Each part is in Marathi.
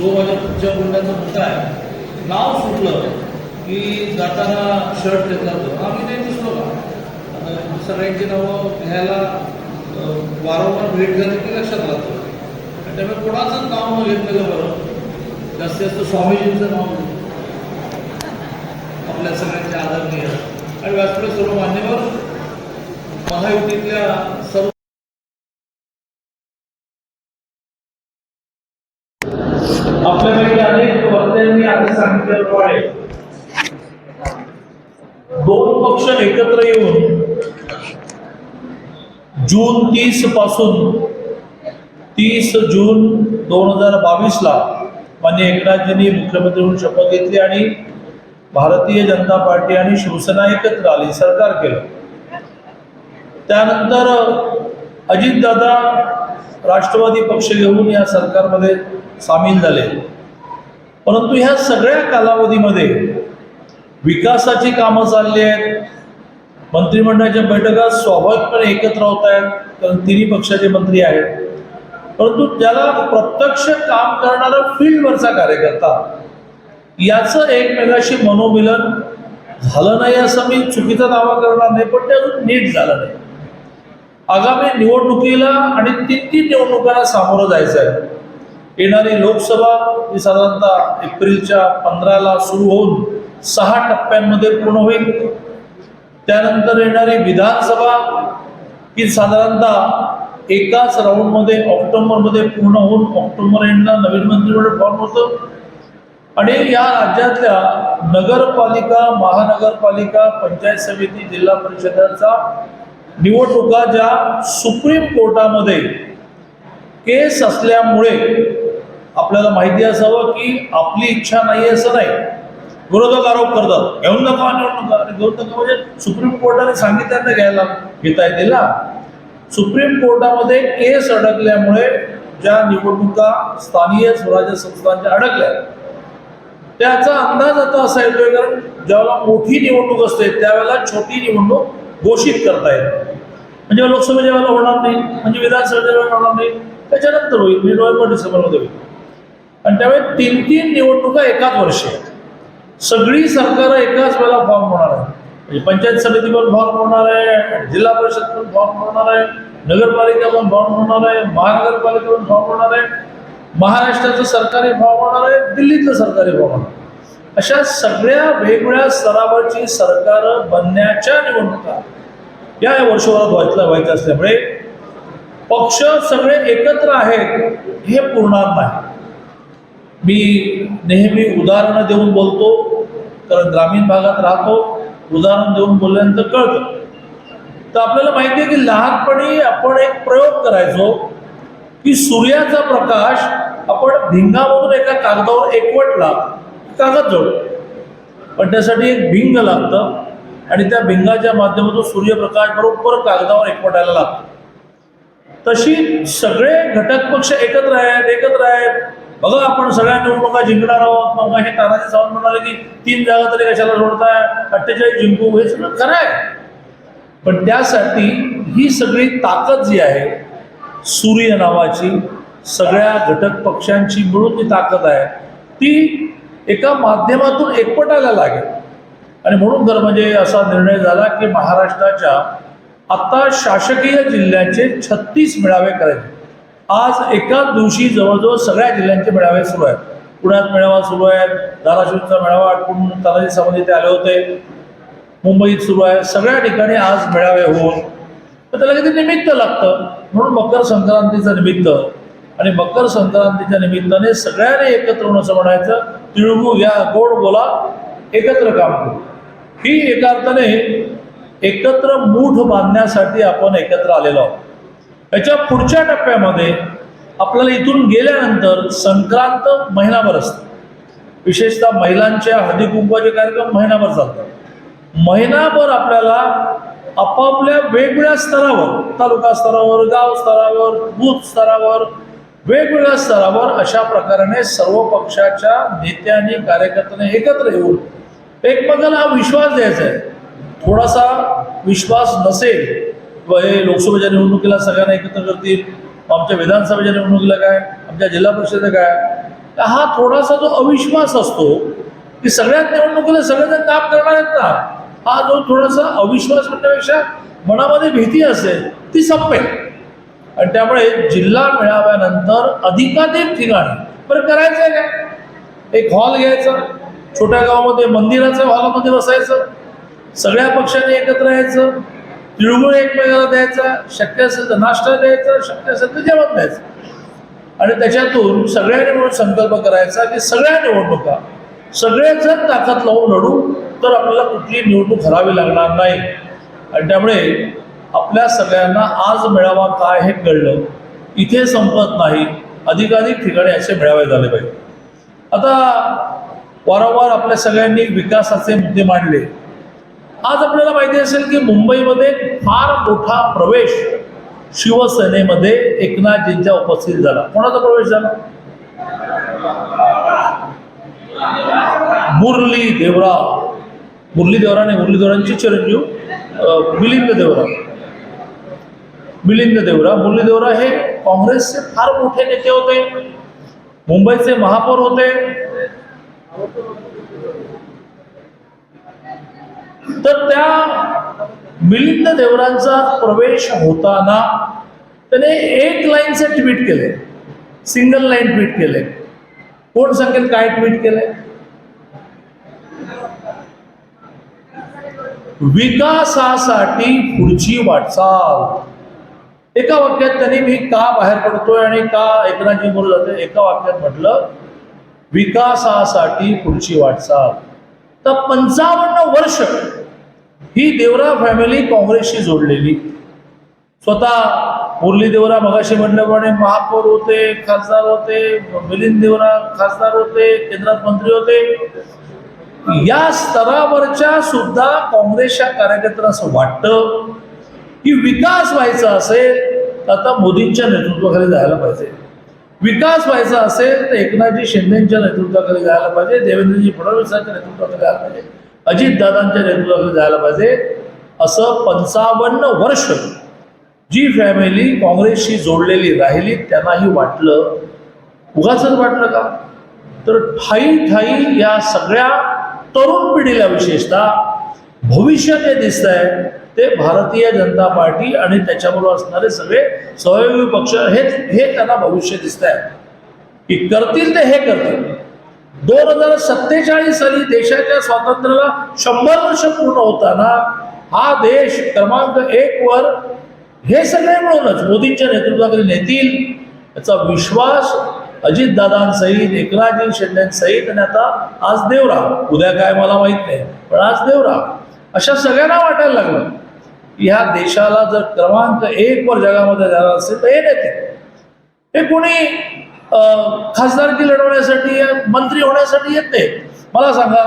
जो माझ्या पुढच्या गुंड्याचा मुद्दा आहे नाव सुटलं की जाताना शर्ट घेतला देतात आम्ही नाही दिसलो का सगळ्यांची नावं घ्यायला वारंवार भेट झाली की लक्षात राहतं. आणि त्यामुळे कोणाचंच नाव न घेतलेलं बरं? जास्तीत जास्त स्वामीजींचं नाव. आपल्या सगळ्यांचे आदरणीय. आणि व्यासपीठ सर्व मान्यवर महायुतीतल्या सर्व आधी दोन पक्ष एकत्र येऊन जून तीसपासून तीस जून दोन हजार बावीसला मान्य एकनाथजींनी मुख्यमंत्री म्हणून शपथ घेतली आणि भारतीय जनता पार्टी आणि शिवसेना एकत्र आली सरकार केलं. त्यानंतर अजितदादा राष्ट्रवादी पक्ष घेऊन या सरकारमध्ये सामील झाले. परंतु ह्या सगळ्या कालावधीमध्ये विकासाची कामं चालली आहेत. मंत्रिमंडळाच्या बैठका स्वाभाविकपणे एकत्र होत आहेत कारण तिन्ही पक्षाचे मंत्री आहेत. परंतु त्याला प्रत्यक्ष काम करणारा फील्डवरचा कार्यकर्ता याचं एकमेकाशी मनोमिलन झालं नाही असं मी चुकीचा दावा करणार नाही पण ते अजून नीट झालं नाही. आगामी निवडणुकीला आणि तीन तीन निवडणुकांना सामोरं जायचं आहे. येणारी लोकसभा ही साधारणतः एप्रिलच्या पंधराला सुरू होऊन सहा टप्प्यांमध्ये पूर्ण होईल. त्यानंतर येणारी विधानसभा ही साधारणतः एकाच राऊंडमध्ये ऑक्टोबरमध्ये पूर्ण होऊन ऑक्टोबर एंडला नवीन मंत्रिमंडळ फॉर्म होतं. आणि या राज्यातल्या नगरपालिका महानगरपालिका पंचायत समिती जिल्हा परिषदांचा निवडणुका ज्या सुप्रीम कोर्टामध्ये केस असल्यामुळे आपल्याला माहिती असावं की आपली इच्छा नाही असं नाही. विरोधक आरोप करतात. घेऊन नका निवडणुका आणि घेऊन नका म्हणजे सुप्रीम कोर्टाने सांगितलं घ्यायला घेता येतील ना. सुप्रीम कोर्टामध्ये केस अडकल्यामुळे ज्या निवडणुका स्थानीय स्वराज्य संस्थांच्या अडकल्या. त्याचा अंदाज आता असा येतोय कारण ज्यावेळेला मोठी निवडणूक असते त्यावेळेला छोटी निवडणूक घोषित करता येते. म्हणजे लोकसभेच्या वेळेला होणार नाही म्हणजे विधानसभेच्या वेळेला होणार नाही. त्याच्यानंतर होईल. म्हणजे नोव्हेंबर डिसेंबरमध्ये होईल. आणि त्यामुळे तीन तीन निवडणुका एकाच वर्षी आहेत. सगळी सरकारं एकाच वेळेला फॉर्म होणार आहे म्हणजे पंचायत समिती पण फॉर्म होणार आहे जिल्हा परिषद पण फॉर्म होणार आहे नगरपालिका पण फॉर्म होणार आहे महानगरपालिका पण फॉर्म होणार आहे महाराष्ट्राचं सरकारी फॉर्म होणार आहे दिल्लीतलं सरकारी फॉर्म होणार आहे. अशा सगळ्या वेगवेगळ्या स्तरावरची सरकार बनण्याच्या निवडणुका या वर्षभरात व्हायचं व्हायचं असल्यामुळे पक्ष सगळे एकत्र आहेत हे पुरणार नाही. मी नेहमी उदाहरणं देऊन बोलतो कारण ग्रामीण भागात राहतो उदाहरण देऊन बोलल्यानंतर कळतं. तर आपल्याला माहिती आहे की लहानपणी आपण एक प्रयोग करायचो की सूर्याचा प्रकाश आपण भिंगामधून एका कागदावर एकवटला कागद जोड. पण त्यासाठी एक भिंग लागतं आणि त्या भिंगाच्या माध्यमातून सूर्यप्रकाश बरोबर कागदावर एकवटायला लागतो. तशी सगळे घटक पक्ष एकत्र आहेत एकत्र आहेत. बघा आपण सगळ्या निवडणुका जिंकणार आहोत. मग हे तानाजी सावंत म्हणाले की तीन जागा तरी कशाला सोडताय? अठ्ठेचाळीस जिंकू. हे सगळं खरं आहे. पण त्यासाठी ही सगळी ताकद जी आहे सूर्य नावाची सगळ्या घटक पक्षांची मिळून जी ताकद आहे ती एका माध्यमातून एकपटायला लागेल. आणि म्हणून जर म्हणजे असा निर्णय झाला की महाराष्ट्राच्या आता शासकीय जिल्ह्याचे छत्तीस मेळावे करायचे. आज एकाच दिवशी जवळजवळ सगळ्या जिल्ह्यांचे मेळावे सुरू आहेत. पुण्यात मेळावा सुरू आहे धाराशिवचा मेळावा आटपून तानाजी सावंत इथे आले होते. मुंबईत सुरू आहे. सगळ्या ठिकाणी आज मेळावे होऊन तर त्याला किती निमित्त लागतं? म्हणून मकर संक्रांतीचं निमित्त. आणि मकर संक्रांतीच्या निमित्ताने सगळ्यांनी एकत्र होऊन असं म्हणायचं तिळगू या गोड बोला एकत्र काम करू. ही एका अर्थाने एकत्र मूठ बांधण्यासाठी आपण एकत्र आलेलो आहोत. याच्या पुढच्या टप्प्यामध्ये आपल्याला इथून गेल्यानंतर संक्रांत महिनाभर असते. विशेषतः महिलांच्या हळदी कुंकवाचे कार्यक्रम महिनाभर चालतात. महिनाभर आपल्याला आपापल्या वेगवेगळ्या स्तरावर तालुका स्तरावर गाव स्तरावर बूथ स्तरावर वेगवेगळ्या स्तरावर अशा प्रकाराने सर्व पक्षाच्या नेत्यांनी कार्यकर्त्यांनी एकत्र येऊन एकमेकांना हा विश्वास द्यायचा आहे. थोडासा विश्वास नसेल किंवा हे लोकसभेच्या निवडणुकीला सगळ्यांना एकत्र करतील आमच्या विधानसभेच्या निवडणुकीला काय? आमच्या जिल्हा परिषदेला काय? तर हा थोडासा जो अविश्वास असतो की सगळ्यात निवडणुकीला सगळेजण काम करणार आहेत ना हा जो थोडासा अविश्वास म्हणण्यापेक्षा मनामध्ये भीती असेल ती संपेल. आणि त्यामुळे जिल्हा मेळाव्यानंतर अधिकाधिक ठिकाणी बरं करायचं आहे काय? एक हॉल घ्यायचा छोट्या गावामध्ये मंदिराच्या हॉलमध्ये बसायचं सगळ्या पक्षांनी एकत्र यायचं तिळगुळ एकमेकाला द्यायचा शक्य असेल तर नाश्ता द्यायचा शक्य असेल तर जेवण द्यायचं. आणि त्याच्यातून सगळ्यांनी म्हणून संकल्प करायचा की सगळ्या निवडणुका सगळेजण ताकद लावून लढू तर आपल्याला कुठली निवडणूक हरावी लागणार नाही. आणि त्यामुळे आपल्या सगळ्यांना आज मेळावा काय हे कळलं इथे संपत नाही. अधिकाधिक ठिकाणी असे मेळावे झाले पाहिजे. आता वारंवार आपल्या सगळ्यांनी विकासाचे मुद्दे मांडले. आज आपल्याला माहिती असेल की मुंबईमध्ये फार मोठा प्रवेश शिवसेनेमध्ये एकनाथजींच्या उपस्थित झाला. कोणाचा प्रवेश झाला? मुरली देवराव. मुरली देवरा नाही मुरली देवरांचे चिरंजीव मिलिंद देवरा मिलिंद देवरा मुरली देवरा हे काँग्रेसचे फार मोठे नेते होते. मुंबईचे महापौर होते. तर त्या मिलिंद देवरांचा प्रवेश होताना त्याने एक लाईनचे ट्विट केले. सिंगल लाईन ट्विट केले. कोण सांगेल काय ट्विट केले? विकासासाठी पुढची वाटचाल. एका वाक्यात त्यांनी मी का बाहेर पडतोय आणि का एकनाथजी बोलत जाते एका वाक्यात म्हटलं विकासासाठी पुढची वाटचाल. तर पंचावन्न वर्ष ही देवरा फॅमिली काँग्रेसशी जोडलेली. स्वतः मुरली देवरा मगाशी म्हटल्याप्रमाणे महापौर होते खासदार होते मिलिंद देवरा खासदार होते केंद्रात मंत्री होते. या स्तरावरच्या सुद्धा काँग्रेसच्या कार्यकर्त्यांना असं वाटतं की विकास व्हायचा असेल तर आता मोदींच्या नेतृत्वाखाली जायला पाहिजे. विकास व्हायचा असेल तर एकनाथजी शिंदेच्या नेतृत्वाखाली जायला पाहिजे देवेंद्रजी फडणवीसांच्या नेतृत्वाखाली जायला पाहिजे. अजितदादांच्या नेतृत्वाखाली जायला पाहिजे. असं पंचावन्न वर्ष जी फॅमिली काँग्रेसशी जोडलेली राहिली त्यांनाही वाटलं. उगाच वाटलं का? तर ठाई ठाई या सगळ्या तरुण पिढीला विशेषतः भविष्य जे दिसत आहे ते भारतीय जनता पार्टी आणि त्याच्याबरोबर असणारे सगळे सहयोगी पक्ष हे हे त्यांना भविष्य दिसत आहे की करतील ते हे करतील. दोन हजार सत्तेचाळीस साली देशाच्या स्वातंत्र्याला शंभर वर्ष पूर्ण होताना हा देश क्रमांक एक वर हे सगळे मिळूनच मोदींच्या नेतृत्वाकडे नेतील याचा विश्वास अजितदादांसहित एकनाथजी शिंदेसहित आणि आता आज देवरा उद्या काय मला माहीत नाही पण आज देवरा अशा सगळ्यांना वाटायला लागलं ह्या देशाला जर क्रमांक एक वर जगामध्ये जाणार असेल तर हे नेते हे कोणी खासदारकी लढवण्यासाठी मंत्री होण्यासाठी येत नाही. मला सांगा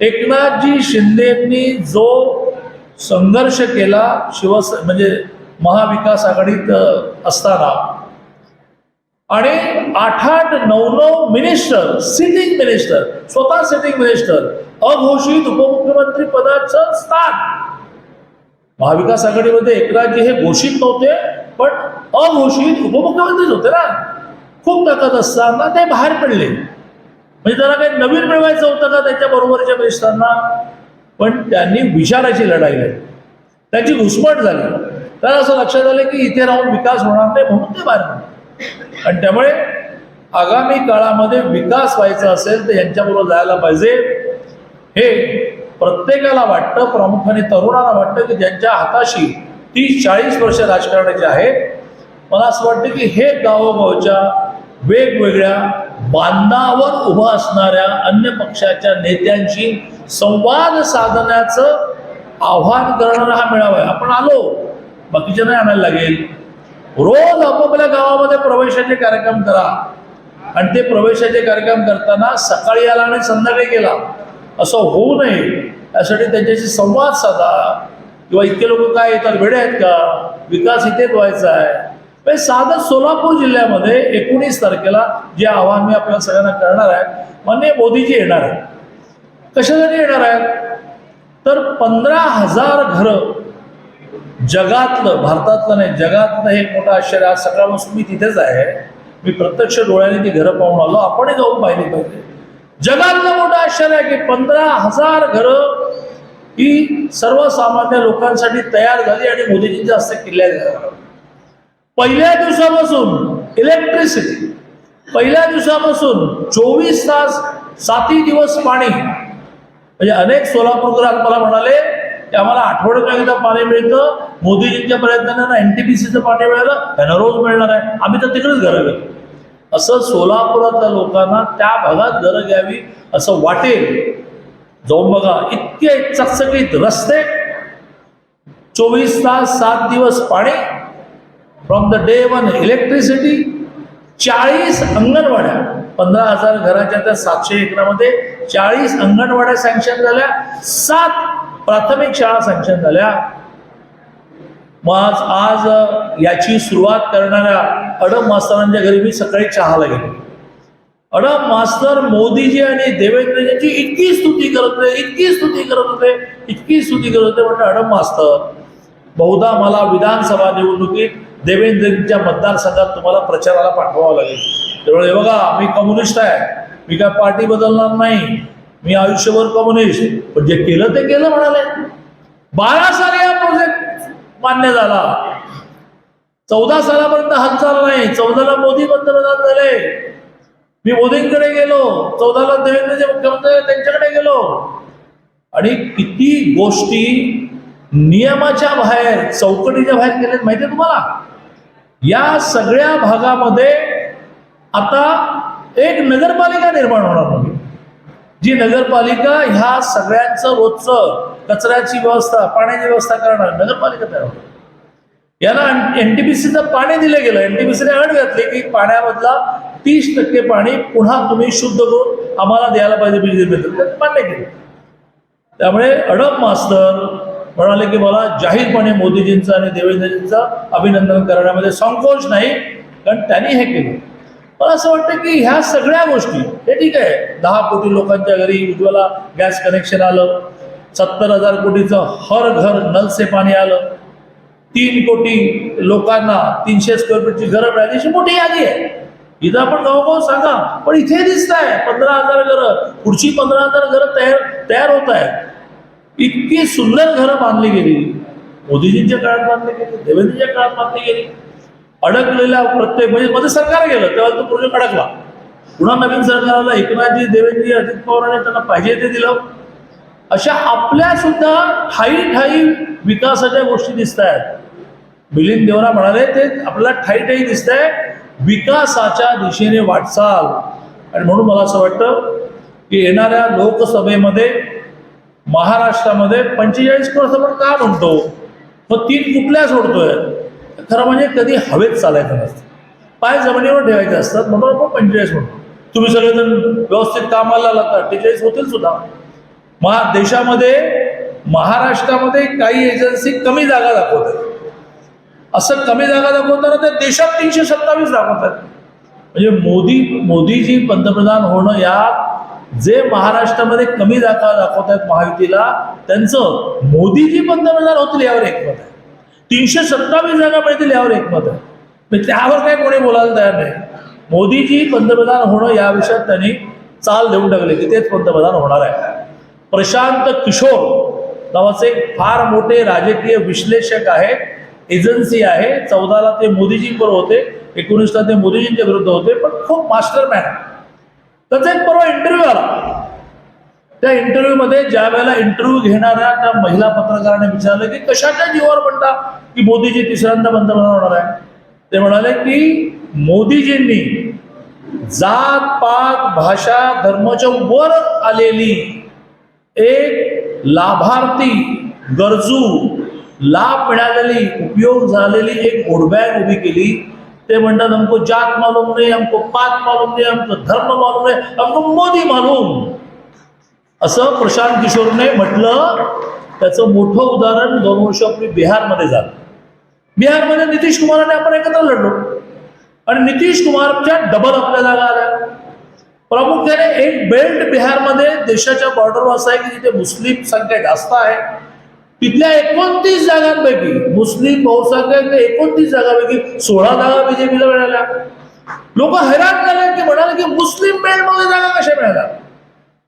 एकनाथजी शिंदेंनी जो संघर्ष केला शिवस म्हणजे महाविकास आघाडीत असताना आणि आठ आठ नऊ नऊ मिनिस्टर सिटिंग मिनिस्टर स्वतः सिटिंग मिनिस्टर अघोषित उपमुख्यमंत्री पदाचं स्थान. महाविकास आघाडीमध्ये एकनाथजी हे घोषित नव्हते पण अघोषित उपमुख्यमंत्रीच होते ना. खूप ताकद असताना ते बाहेर पडले. म्हणजे त्याला काही नवीन मिळवायचं होतं का त्याच्या बरोबरच्या मिनिस्टरांना? पण त्यांनी विचाराची लढाई लढली. त्याची घुसमट झाली. त्याला असं लक्षात आलं की इथे राहून विकास होणार नाही म्हणून ते बाहेर पडले. आणि त्यामुळे आगामी काळामध्ये विकास व्हायचा असेल तर यांच्याबरोबर जायला पाहिजे. हे प्रत्येकाला वाटतं प्रामुख्याने तरुणांना वाटतं की ज्यांच्या हाताशी तीस चाळीस वर्ष राजकारणाचे आहेत मला असं वाटतं की हे गावोगावच्या वेगवेगळ्या बांधावर उभा असणाऱ्या अन्य पक्षाच्या नेत्यांशी संवाद साधण्याचं आव्हान करणारा हा मेळावा आहे. आपण आलो बाकीच्या नाही आणायला लागेल. रोज आपापल्या गावामध्ये प्रवेशाचे कार्यक्रम करा. आणि ते प्रवेशाचे कार्यक्रम करताना सकाळी आला आणि संध्याकाळी गेला. असं होऊ नये. यासाठी त्यांच्याशी संवाद साधा. किंवा इतके लोक काय येतात वेडे आहेत का? विकास इथेच व्हायचा आहे. म्हणजे साधं सोलापूर जिल्ह्यामध्ये एकोणीस तारखेला जे आव्हान मी आपल्या सगळ्यांना करणार आहे मान्य मोदीजी येणार आहे कशासाठी येणार आहेत? तर पंधरा हजार घरं जगातलं भारतातलं नाही जगातलं हे मोठं आश्चर्य आज सकाळपासून मी तिथेच आहे. मी प्रत्यक्ष डोळ्याने ती घरं पाहून आलो. आपणही जाऊन पाहिली पाहिजे. जगातलं मोठं आश्चर्य आहे की पंधरा हजार घरं ही सर्वसामान्य लोकांसाठी तयार झाली आणि मोदीजींच्या हस्ते किल्ल्या झाल्या पहिल्या दिवसापासून इलेक्ट्रिसिटी पहिल्या दिवसापासून चोवीस तास साती दिवस पाणी. म्हणजे अनेक सोलापूरकर मला म्हणाले की आम्हाला आठवड्यात एकदा पाणी मिळतं मोदीजींच्या प्रयत्नांना एन टी पी सीचं पाणी मिळालं त्यांना रोज मिळणार आहे. आम्ही तर तिकडेच घरं घेतो असं सोलापुरातल्या लोकांना त्या भागात घरं घ्यावी असं वाटेल. जाऊन बघा इतके चकचकीत रस्ते चोवीस तास सात दिवस पाणी from the day one electricity चाळीस अंगणवाड्या पंधरा हजार घराच्या त्या सातशे एकरामध्ये चाळीस अंगणवाड्या सँक्शन झाल्या सात प्राथमिक शाळा सँक्शन झाल्या. मग आज आज याची सुरुवात करणाऱ्या अडम मास्तरांच्या घरी मी सकाळी चहाला गेलो. अडम मास्तर मोदीजी आणि देवेंद्रजींची इतकी स्तुती करत होते इतकी स्तुती करत होते इतकी स्तुती करत होते म्हटलं अडम मास्तर बहुधा मला विधानसभा निवडणुकीत देवेंद्रजींच्या मतदारसंघात तुम्हाला प्रचाराला पाठवावं लागेल. त्यामुळे बघा मी कम्युनिस्ट आहे. मी काय पार्टी बदलणार नाही. मी आयुष्यभर कम्युनिस्ट. पण जे केलं ते केलं म्हणाले. बारा साली हा प्रोजेक्ट मान्य झाला. चौदा सालापर्यंत हात चालला नाही. चौदाला मोदी पंतप्रधान झाले. मी मोदींकडे गेलो. चौदाला देवेंद्रचे मुख्यमंत्री त्यांच्याकडे गेलो. आणि किती गोष्टी नियमाच्या बाहेर चौकटीच्या बाहेर केलेत माहिती आहे तुम्हाला? या सगळ्या भागामध्ये आता एक नगरपालिका निर्माण होणार नव्हती जी नगरपालिका ह्या सगळ्यांचं रोजचं कचऱ्याची व्यवस्था पाण्याची व्यवस्था करणार नगरपालिका तयार होणार. याला एन टी पी सीचं पाणी दिलं गेलं. एन टी पी सीने अट घातली की पाण्यामधला तीस टक्के पाणी पुन्हा तुम्ही शुद्ध करून आम्हाला द्यायला पाहिजे बिजली मान्य केलं. त्यामुळे अडप मास्तर म्हणाले की मला जाहीरपणे मोदीजींचं आणि देवेंद्रजींचं अभिनंदन करण्यामध्ये संकोच नाही कारण त्यांनी हे केलं. मला असं वाटतं की ह्या सगळ्या गोष्टी हे ठीक आहे दहा कोटी लोकांच्या घरी उज्ज्वला गॅस कनेक्शन आलं सत्तर हजार कोटीचं हर घर नलसे पाणी आलं तीन कोटी लोकांना तीनशे स्क्वेअर फीटची घरं मिळाली अशी मोठी यादी आहे. इथं आपण गावगाव सांगा पण इथे दिसत आहे पंधरा हजार घरं पुढची पंधरा हजार घरं तयार तयार होत आहेत. इतकी सुंदर घरं बांधली गेली. मोदीजींच्या काळात बांधली गेली देवेंद्रच्या काळात बांधली गेली. अडकलेल्या प्रत्येक म्हणजे मध्ये सरकार गेलं तेव्हा तो प्रोजेक्ट अडकला. पुन्हा नवीन सरकारला एकनाथजी देवेंद्रजी अजित पवारांनी त्यांना पाहिजे ते दिलं. अशा आपल्या सुद्धा ठाई ठाई विकासाच्या गोष्टी दिसत आहेत मिलिंद देवरा म्हणाले ते आपल्याला ठाई ठाई दिसत आहे विकासाच्या दिशेने वाटचाल. आणि म्हणून मला असं वाटतं की येणाऱ्या लोकसभेमध्ये महाराष्ट्रामध्ये पंचेचाळीस क्रॉस आपण का म्हणतो? मग तीन कुठल्या सोडतोय? खरं म्हणजे कधी हवेत चालायचं नसतं. पाय जमिनीवर ठेवायचे असतात म्हणून आपण पंचेचाळीस म्हणतो. तुम्ही सगळेजण व्यवस्थित कामाला लागतात अठ्ठेचाळीस होतील सुद्धा. महा देशामध्ये महाराष्ट्रामध्ये काही एजन्सी कमी जागा दाखवतात असं कमी जागा दाखवताना ते देशात तीनशे सत्तावीस दाखवतात म्हणजे मोदी मोदीजी पंतप्रधान होणं या जे महाराष्ट्रामध्ये कमी जागा दाखवत आहेत महायुतीला त्यांचं मोदीजी पंतप्रधान होतील यावर एकमत आहे. तीनशे सत्तावीस जागा मिळतील यावर एकमत आहे. त्यावर काय कोणी बोलायला तयार नाही. मोदीजी पंतप्रधान होणं या विषयात त्यांनी चाल देऊन टाकले की तेच पंतप्रधान होणार आहे. प्रशांत किशोर नावाचे एक फार मोठे राजकीय विश्लेषक आहे एजन्सी आहे. चौदाला ते मोदीजींबरोबर होते एकोणीसला ते मोदीजींच्या विरुद्ध होते पण खूप मास्टर मॅन त्याचा एक परवा इंटरव्ह्यू आला त्या इंटरव्ह्यूमध्ये ज्या वेळेला इंटरव्ह्यू घेणाऱ्या त्या महिला पत्रकाराने विचारलं की कशाच्या जीवावर म्हणता की मोदीजी तिसऱ्यांदा पंतप्रधान होणार आहे? ते म्हणाले की मोदीजींनी जात पात भाषा धर्माच्या वर आलेली एक लाभार्थी गरजू लाभ मिळालेली उपयोग झालेली एक वोटबँक उभी केली ते म्हणतात हमको जात मालूम नाही हमको पात मालूम नाही हमको धर्म मालूम नाही हमको मोदी मालूम. असं प्रशांत किशोरने म्हटलं. त्याचं मोठं उदाहरण दोन वर्षापूर्वी बिहारमध्ये झालं. बिहारमध्ये नितीश कुमाराने आपण एकत्र लढलो. आणि नितीश कुमारच्या डबल आपल्या जागा आल्या. प्रामुख्याने एक बेल्ट बिहारमध्ये देशाच्या बॉर्डरवर असं आहे की जिथे मुस्लिम संख्या जास्त आहे. तिथल्या एकोणतीस जागांपैकी मुस्लिम बहुसंख्याक एकोणतीस जागांपैकी सोळा जागा बीजेपीला मिळाल्या. लोक हैराण झाले की म्हणाले की मुस्लिम बेल्टमध्ये जागा कशा मिळाल्या?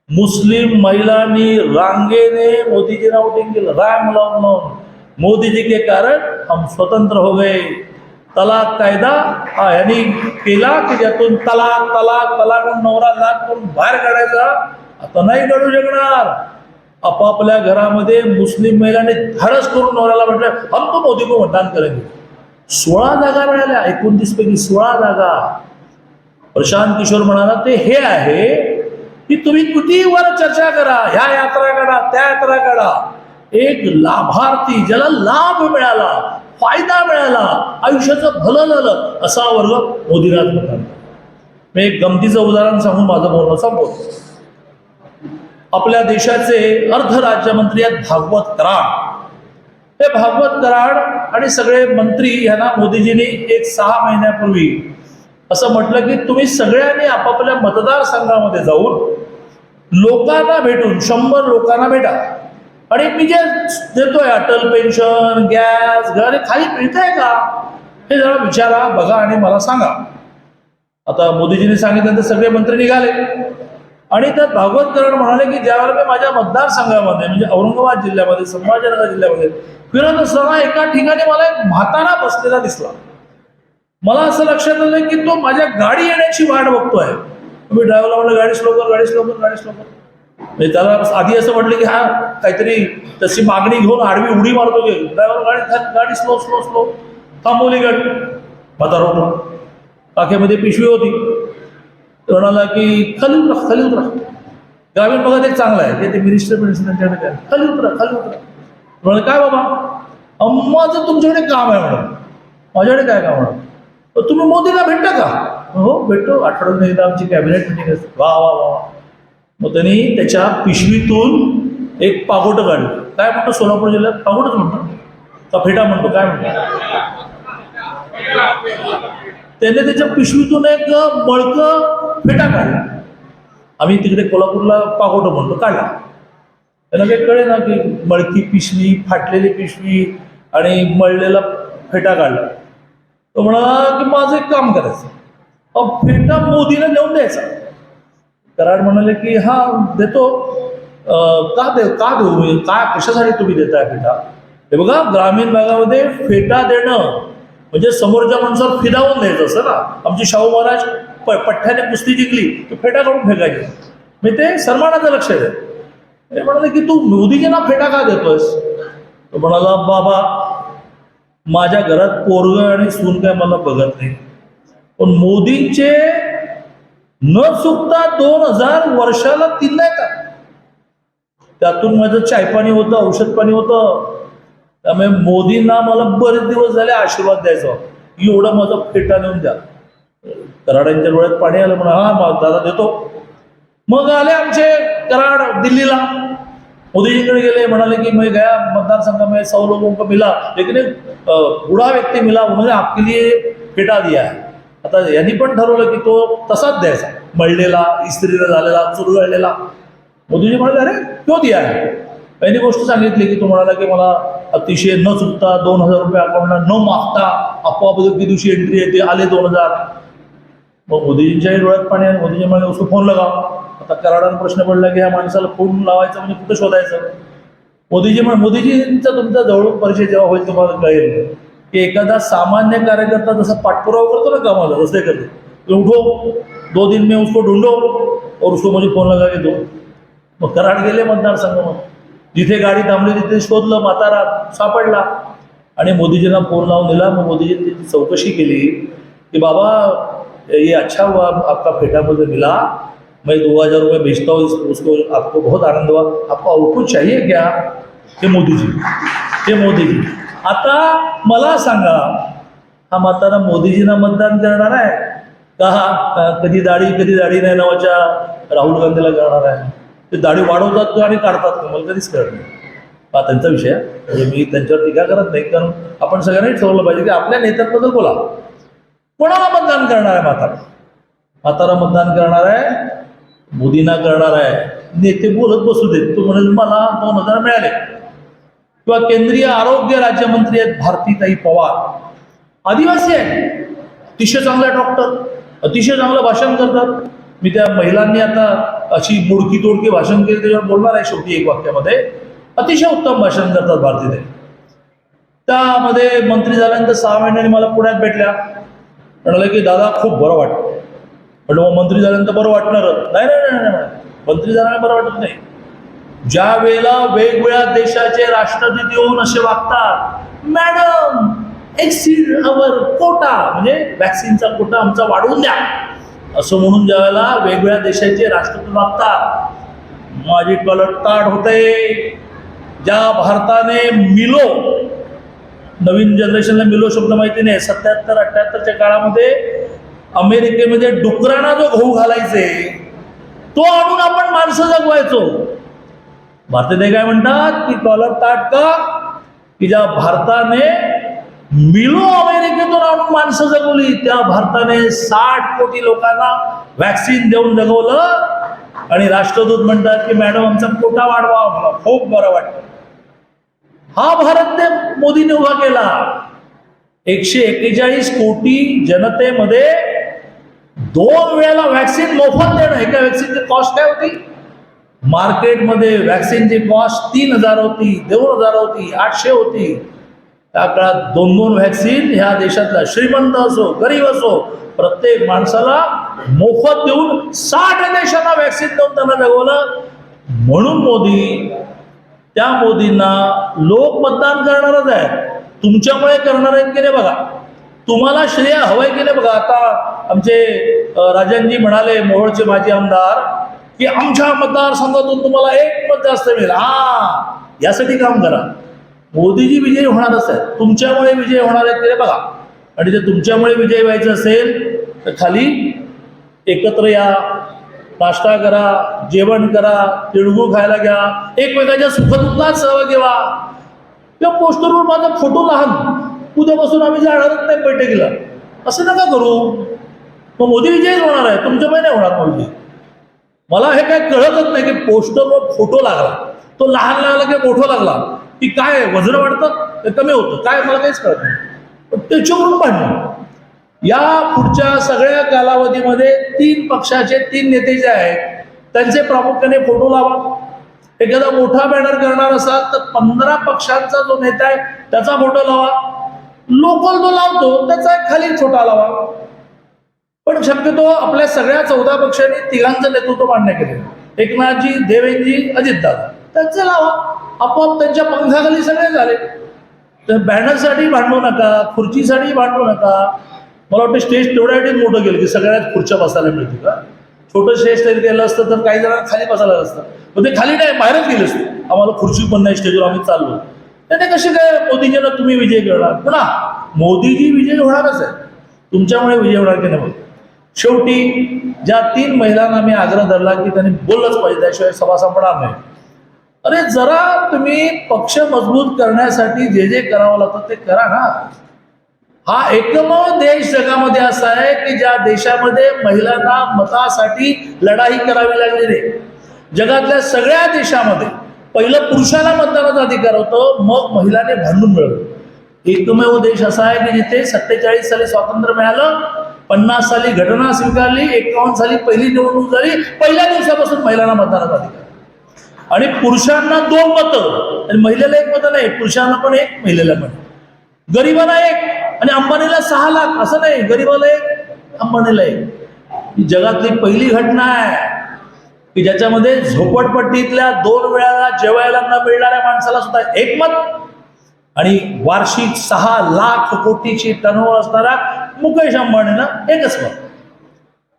मुस्लिम महिलांनी रांगेने मोदीजीला वोटिंग केलं. रांग लावून लावून. मोदीजी के कारण हम स्वतंत्र हो गए. तलाक कायदा हा यांनी केला की ज्यातून तलाक तलाक तलाक नवरा लाख करून बाहेर काढायचा. आता नाही काढू शकणार. आपापल्या घरामध्ये मुस्लिम महिलांनी धाडस करून नवऱ्याला म्हटलं हम तो मोदी को मतदान करेंगे. सोळा जागा मिळाल्या एकोणतीस पैकी सोळा जागा. प्रशांत किशोर म्हणाला ते हे आहे की तुम्ही किती वर चर्चा करा ह्या यात्रा काढा त्या यात्रा काढा. एक लाभार्थी ज्याला लाभ मिळाला फायदा मिळाला आयुष्याचं भलं झालं असा वर्ग मोदीराज म्हणतात मी एक गमतीचं उदाहरण सांगून माझं बोलणं संपवतो. आपल्या देशाचे अर्ध राज्यमंत्री आहेत भागवत कराड. हे भागवत कराड आणि सगळे मंत्री यांना मोदीजींनी एक सहा महिन्यापूर्वी असं म्हटलं की तुम्ही सगळ्यांनी आपापल्या मतदारसंघामध्ये जाऊन लोकांना भेटून शंभर लोकांना भेटा. आणि मी जे देतोय अटल पेन्शन गॅस घर खाली खाली मिळतंय का? हे जरा विचारा बघा आणि मला सांगा. आता मोदीजींनी सांगितलं तर सगळे मंत्री निघाले. आणि त्यात भागवत कराड म्हणाले की ज्यावेळेला मी माझ्या मतदारसंघामध्ये म्हणजे औरंगाबाद जिल्ह्यामध्ये संभाजीनगर जिल्ह्यामध्ये फिरत असताना एका ठिकाणी मला एक म्हातारा बसलेला दिसला. मला असं लक्षात आलं की तो माझ्या गाडी येण्याची वाट बघतोय. मी ड्रायव्हरला म्हणलं गाडी स्लो कर गाडी स्लो कर गाडी स्लो कर. म्हणजे त्याला आधी असं म्हटलं की हा काहीतरी तशी मागणी घेऊन आडवी उडी मारतो की ड्रायव्हर गाडी गाडी स्लो स्लो स्लो थांबवली गाडी. म्हातारा उठला. टाक्यामध्ये पिशवी होती. तो म्हणाला की खाली उतरा खाली उतरा. ग्रामीण भागात एक चांगला आहे. ते- ते मिनिस्टर मिनिस्टर त्यांच्याकडे काय? खाली उतरा खाली उतरा. म्हणाले काय बाबा? अं, माझं तुमच्याकडे काम आहे म्हणून. माझ्याकडे काय काम म्हणून तुम्ही मोदीला भेटता का? हो, हो भेटतो. आठवड्यात एकदा आमची कॅबिनेट मिटिंग असते. वा वा वा वा. मग त्यांनी त्याच्या पिशवीतून एक पागोटं काढलं. काय म्हणतो सोलापूर जिल्ह्यात? पागोटच म्हणतो. का फेटा म्हणतो काय म्हणतो? त्याने त्याच्या पिशवीतून एक मळकं फेटा काढला. आम्ही तिकडे कोल्हापूरला पागोटं म्हणतो काढला. त्यांना काही कळे ना की मळकी पिशवी फाटलेली पिशवी आणि मळलेला फेटा काढला. तो म्हणा की माझं एक काम करायचं. अहो फेटा मोदीला नेऊन द्यायचा. कराड म्हणाले की हा देतो. का दे का देऊ? मी काय कशासाठी तुम्ही देताय फेटा? हे बघा ग्रामीण भागामध्ये फेटा देणं म्हणजे समोरच्या माणसावर फिरावून द्यायचं असं ना. आमची शाहू महाराज प पठ्ठ्याने कुस्ती जिंकली तर फेटा काढून फेकायची. मी ते सन्मानाचं लक्ष आहे म्हणाले की तू मोदीजींना फेटा का देतोयस? तो म्हणाला बाबा माझ्या घरात पोरग आणि सून काय मला बघत नाही. पण मोदींचे न चुकता दोन हजार वर्षाला तीन नाही का? त्यातून माझं चायपाणी होतं औषध पाणी होतं. त्यामुळे मोदींना मला बरेच दिवस झाले आशीर्वाद द्यायचा. एवढं माझं फेटा नेऊन द्या. कराडांच्या डोळ्यात पाणी आलं म्हणा हा दादा देतो. मग आले आमचे कराड दिल्लीला. मोदीजींकडे गेले म्हणाले की मैं गया मतदारसंघ में सौ लोगों को मिला लेकिन एक अ, व्यक्ती मिला उन्होंने आपके लिए पेटा दिया है. आता यांनी पण ठरवलं की तो तसाच द्यायचा. मळलेला इस्त्रीला झालेला चुरगळलेला मोदीजी म्हणाले अरे तो दिया है. यांनी गोष्ट सांगितली की तो म्हणाला की मला अतिशय न चुकता दोन हजार रुपये अकाउंटला न मागता आपोआप दिवशी एंट्री येते आले दोन हजार. मग मोदीजींच्याही डोळ्यात पाणी आणि मोदीजी म्हणाले उसको फोन लगाव. आता कराडानं प्रश्न पडला की ह्या माणसाला फोन लावायचा म्हणजे कुठं शोधायचं? मोदीजी म्हण मोदीजींचा तुमचा जवळून परिचय जेव्हा होईल तुम्हाला कळेल. की एखादा सामान्य कार्यकर्ता जसा पाठपुरावा करतो ना कामाला रस्ते करतो. उठो दो दिन में उसको ढूंढो और उसको मुझे फोन लगा के दो. मग कराड गेले मतदारसंघामध्ये जिथे गाडी थांबली तिथे शोधलं म्हातारा सापडला. आणि मोदीजींना फोन लावून दिला. मग मोदीजींनी चौकशी केली की बाबा ये अच्छा हुआ आपका फेटा मुझे मिला। मैं दो हज़ार रुपये भेजता हूँ उसको आपको बहुत आनंद हुआ। आपको और कुछ चाहिए क्या? हे मोदीजी हे मोदीजी। आता मला सांगा हा म्हातारा मोदीजींना मतदान करणार आहे? का हा कधी दाढी कधी दाढी नाही नावाच्या राहुल गांधीला करणार आहे? ते दाढी वाढवतात का आणि काढतात का? मला कधीच कळत नाही. हा त्यांचा विषय म्हणजे मी त्यांच्यावर टीका करत नाही कारण आपण सगळ्यांनी ठरवलं पाहिजे की आपल्या नेत्यांबद्दल बोला. कोणाला मतदान करणार आहे म्हातारा? म्हातारा मतदान करणार आहे मोदींना करणार आहे. नेते बोलत बसू देत. तो म्हणेल मला दोन हजार मिळाले. किंवा केंद्रीय आरोग्य राज्यमंत्री आहेत भारतीताई पवार. आदिवासी आहे अतिशय चांगला डॉक्टर. अतिशय चांगलं भाषण करतात. मी त्या महिलांनी आता अशी मोडकी तोडकी भाषण केली त्याच्यावर बोलणार आहे शेवटी एक वाक्यामध्ये. अतिशय उत्तम भाषण करतात भारतीय त्यामध्ये मंत्री झाल्यानंतर सहा महिन्यांनी मला पुण्यात भेटल्या. म्हणाले की दादा खूप बरं वाटतं. म्हटलं मग मंत्री झाल्यानंतर बरं वाटणार? नाही नाही नाही नाही, मंत्री झाल्याने बरं वाटत नाही. ज्या वेळेला वेगवेगळ्या देशाचे राष्ट्रदूत येऊन असे वागतात मॅडम एक्सिड अवर कोटा म्हणजे वॅक्सिनचा कोटा आमचा वाढवून द्या. असं म्हणून ज्या वेळेला वेगवेगळ्या देशाचे राष्ट्रदूत वागतात माझी कलट ताट होते ज्या भारताने मिलो नवीन जनरेशनला मिलो शब्द माहिती नाही. सत्याहत्तर अठ्याहत्तरच्या काळामध्ये अमेरिकेमध्ये डुकरांना जो गहू घालायचे तो आणून आपण माणसं जगवायचो. भारतीय काय म्हणतात की कॉलर ताट का? की ज्या भारताने मिलो अमेरिकेतून आणून माणसं जगवली त्या भारताने साठ कोटी लोकांना व्हॅक्सिन देऊन जगवलं. आणि राष्ट्रदूत म्हणतात की मॅडम आमचा कोटा वाढवा. मला खूप बरं वाटतं. हा भारत ते मोदीने उभा केला. एकशे एक्केचाळीस कोटी जनतेमध्ये दोन वेळेला व्हॅक्सिन मोफत देणं एका व्हॅक्सिनची कॉस्ट काय होती? मार्केटमध्ये व्हॅक्सिनची कॉस्ट तीन हजार होती दोन हजार होती आठशे होती. त्या काळात दोन दोन व्हॅक्सिन ह्या देशातला श्रीमंत असो गरीब असो प्रत्येक माणसाला मोफत देऊन साठ देशांना व्हॅक्सिन देऊन त्यांना जगवलं. म्हणून मोदी त्या मोदींना लोक मतदान करणारच आहे तुमच्यामुळे करणार आहेत की नाही बघा? तुम्हाला श्रेय हवंय की नाही बघा? आता आमचे राजांजी राजनजी म्हणाले मोहोळचे माजी आमदार की आमच्या मतदारसंघातून तुम्हाला एक मत जास्त मिळेल. हा यासाठी काम करा. मोदीजी विजयी होणारच आहेत. तुमच्यामुळे विजय होणार आहेत की नाही बघा? आणि जर तुमच्यामुळे विजय व्हायचं असेल तर खाली एकत्र या. नाश्ता करा जेवण करा तिळगुळ खायला घ्या. एकमेकाच्या सुखदुःखात सहभागी व्हा. त्या पोस्टरवर माझा फोटो लहान. उद्यापासून आम्ही जाणारच नाही बैठकीला. असं नका करू. मग मोदी विजयच होणार आहे. तुमच्या नाही होणार मोदी. मला हे काय कळतच नाही की पोस्टरवर फोटो लागला. तो लहान लागला की मोठा लागला? की काय? वजन वाढतं? ते कमी होतं. काय? मला काहीच कळत नाही. पण त्याच्यावरून भांडणं. या पुढच्या सगळ्या कालावधीमध्ये तीन पक्षाचे तीन नेते जे आहेत त्यांचे प्रामुख्याने फोटो लावा. एखादा मोठा बॅनर करणार असाल तर पंधरा पक्षांचा जो नेता आहे त्याचा फोटो लावा. लोकल जो लावतो त्याचा एक खाली छोटा लावा. पण शक्यतो आपल्या सगळ्या चौदा पक्षांनी तिघांचं नेतृत्व मान्य केले. एकनाथजी देवेंजी अजितदादा. त्यांचं लावा. आपोआप त्यांच्या पंखाखाली सगळे झाले. तर बॅनरसाठी भांडू नका खुर्चीसाठी भांडू नका. मला वाटतं स्टेज तेवढ्यासाठी मोठं गेलं की सगळ्यात खुर्च्या बसायला मिळतील का? छोटं स्टेज तरी गेलं असतं तर काही जणांना खाली बसायला असतं. पण ते खाली नाही बाहेरच गेले असते. आम्हाला खुर्ची पण नाही स्टेजवर आम्ही चाललो. तर ते कसे काय मोदीजींना तुम्ही विजय करणार पुन्हा मोदीजी विजय होणारच आहे. तुमच्यामुळे विजय होणार की नाही शेवटी ज्या तीन महिलांना मी आग्रह धरला की त्यांनी बोललंच पाहिजे त्याशिवाय सभा संपणार नाही. अरे जरा तुम्ही पक्ष मजबूत करण्यासाठी जे जे करावं लागतं ते करा ना. हा एकमेव देश जगामध्ये असा आहे की ज्या देशामध्ये महिलांना मतासाठी लढाई करावी लागली नाही जगातल्या सगळ्या देशामध्ये पहिलं पुरुषाला मतदानाचा अधिकार होतो मग महिलाने भांडून मिळवलं. एकमेव देश असा आहे की जिथे सत्तेचाळीस साली स्वातंत्र्य मिळालं पन्नास साली घटना स्वीकारली एकावन्न साली पहिली निवडणूक झाली पहिल्या दिवसापासून महिलांना मतदानाचा अधिकार. आणि पुरुषांना दोन मतं आणि महिलेला एक मतं नाही पुरुषांना पण एक महिलेला पण गरिबांना एक. आणि अंबानीला सहा लाख असं नाही गरिबाला एक अंबानीला एक. ही जगातली पहिली घटना आहे की ज्याच्यामध्ये झोपडपट्टीतल्या दोन वेळाला जेवायला न मिळणाऱ्या माणसाला सुद्धा एकमत आणि वार्षिक सहा लाख कोटीची टर्नओव्हर असणारा मुकेश अंबानीनं एकच मत.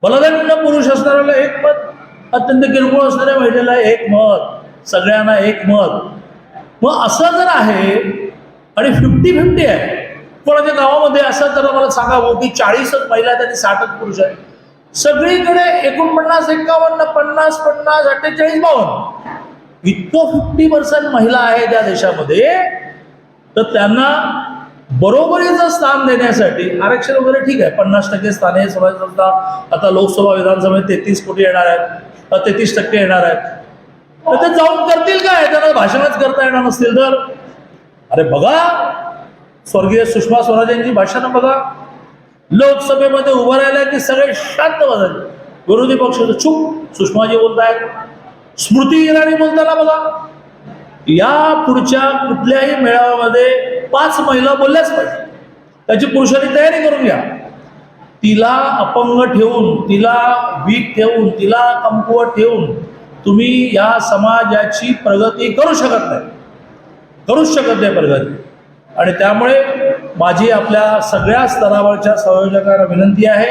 बलाढ्य पुरुष असणाऱ्याला एक मत अत्यंत किरकोळ असणाऱ्या महिलेला एक मत सगळ्यांना एक मत. मग असं जर आहे आणि फिफ्टी फिफ्टी आहे कोणाच्या गावामध्ये असं तर मला सांगावं की हो, चाळीसच महिला आहेत आणि साठच पुरुष आहेत. सगळीकडे एकोणपन्नास एकावन्न पन्नास पन्नास अठ्ठेचाळीस बावन्न. इतकं फिफ्टी पर्सेंट महिला आहे त्या देशामध्ये. तर त्यांना बरोबरीचं स्थान देण्यासाठी आरक्षण वगैरे ठीक आहे. पन्नास टक्के स्थानीय स्वराज्य संस्था आता लोकसभा विधानसभेत तेहतीस कोटी येणार आहेत. तेहतीस टक्के येणार आहेत. तर ते जाऊन करतील काय? त्यांना भाषणच करता येणार नसतील तर. अरे बघा स्वर्गीय सुषमा स्वराज यांची भाषणं बघा. लोकसभेमध्ये उभं राहिलं की सगळे शांत बसायचे विरोधी पक्ष चूप. सुषमाजी बोलतायत. स्मृती इराणी बोलताना बघा. या पुढच्या कुठल्याही मेळाव्यामध्ये पाच महिला बोलल्याच पाहिजे. त्याची पुरुषांनी तयारी करून घ्या. तिला अपंग ठेवून तिला वीक ठेवून तिला कमकुवत ठेवून तुम्ही या समाजाची प्रगती करू शकत नाही. करूच शकत नाही प्रगती. आणि त्यामुळे माझी आपल्या सगळ्या स्तरावरच्या संयोजकांना विनंती आहे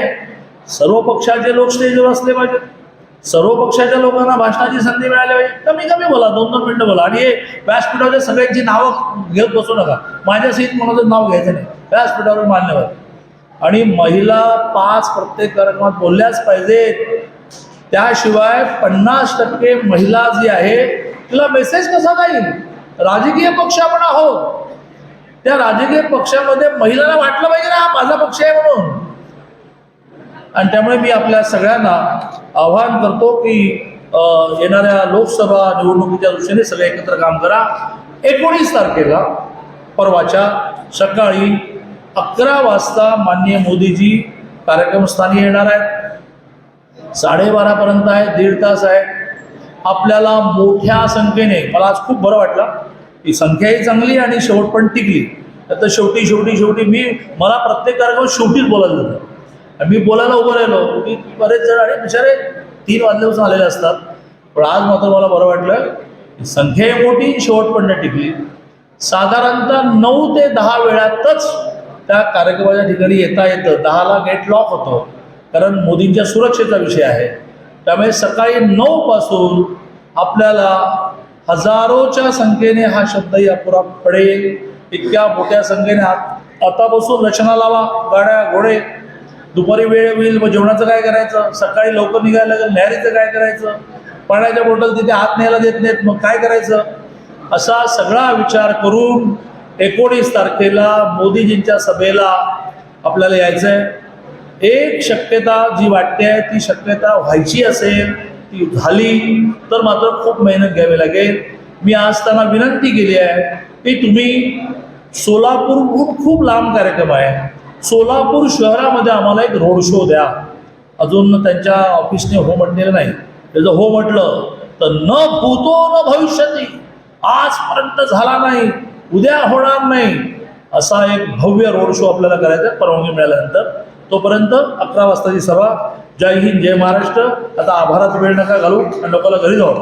सर्व पक्षाचे लोक स्टेजवर असले पाहिजेत. सर्व पक्षाच्या लोकांना भाषणाची संधी मिळाली पाहिजे. कमी कमी बोला दोन दोन मिनिटं बोला. आणि हे व्यासपीठावरच्या सगळ्यांची नावं घेत बसू नका. माझ्या सहित म्हणून नाव घ्यायचं नाही. व्यासपीठावर मान्यवर आणि महिला पाच प्रत्येक कार्यक्रमात बोलल्याच पाहिजेत. त्याशिवाय पन्नास टक्के महिला जी आहे तिला मेसेज कसा जाईल? राजकीय पक्ष आपण आहोत. त्या राजकीय पक्षामध्ये महिलांना वाटलं पाहिजे ना हा माझा पक्ष आहे म्हणून. आणि त्यामुळे मी आपल्या सगळ्यांना आवाहन करतो की येणाऱ्या लोकसभा निवडणुकीच्या दृष्टीने सगळे एकत्र काम करा. एकोणीस तारखेला परवाच्या सकाळी अकरा वाजता माननीय मोदीजी कार्यक्रमस्थानी येणार आहेत. साडेबारापर्यंत आहे दीड तास आहे. आपल्याला मोठ्या संख्येने मला आज खूप बरं वाटलं की संख्याही चांगली आणि शेवट पण टिकली. तर शेवटी शेवटी शेवटी मी मला प्रत्येक कार्यक्रम शेवटीच बोलायला जातं. आणि मी बोलायला उभं राहिलो. की बरेच जण आणि बिचारे तीन वाजल्यापासून आलेले असतात. पण आज मात्र मला बरं वाटलं संख्याही मोठी शेवट पण नाही टिकली. साधारणतः नऊ ते दहा वेळातच त्या कार्यक्रमाच्या ठिकाणी येता येतं. दहाला गेट लॉक होतं. कारण मोदींच्या सुरक्षेचा विषय आहे. त्यामुळे सकाळी नऊपासून आपल्याला हजारोच्या संख्येने हा शब्दही अपुरा पडेल इतक्या मोठ्या संख्येने आतापासून आता बसून रचना लावा गाड्या घोडे. दुपारी वेळ होईल मग जेवणाचं काय करायचं? सकाळी लवकर निघायला लागेल न्याहारीचं काय करायचं? पाण्याच्या बॉटल तिथे हात न्यायला देत नाहीत मग काय करायचं? असा सगळा विचार करून एकोणीस तारखेला मोदीजींच्या सभेला आपल्याला यायचं आहे एक शक्यता जी वाटते आहे ती शक्यता व्हायची असेल ती झाली तर मात्र खूप मेहनत घ्यावी लागेल. मी आज त्यांना विनंती केली आहे की तुम्ही सोलापूरहून खूप लांब कार्यक्रम आहे. सोलापूर शहरामध्ये आम्हाला एक रोड शो द्या. अजून त्यांच्या ऑफिसने हो म्हटलेलं नाही. त्याचं हो म्हटलं तर न भूतो न भविष्यती. आजपर्यंत झाला नाही उद्या होणार नाही. असा एक भव्य रोड शो आपल्याला करायचा परवानगी मिळाल्यानंतर. तोपर्यंत अकरा वाजताची सभा. जय हिंद जय महाराष्ट्र. आता आभारात वेळ नका घालू आणि लोकांना घरी जाऊ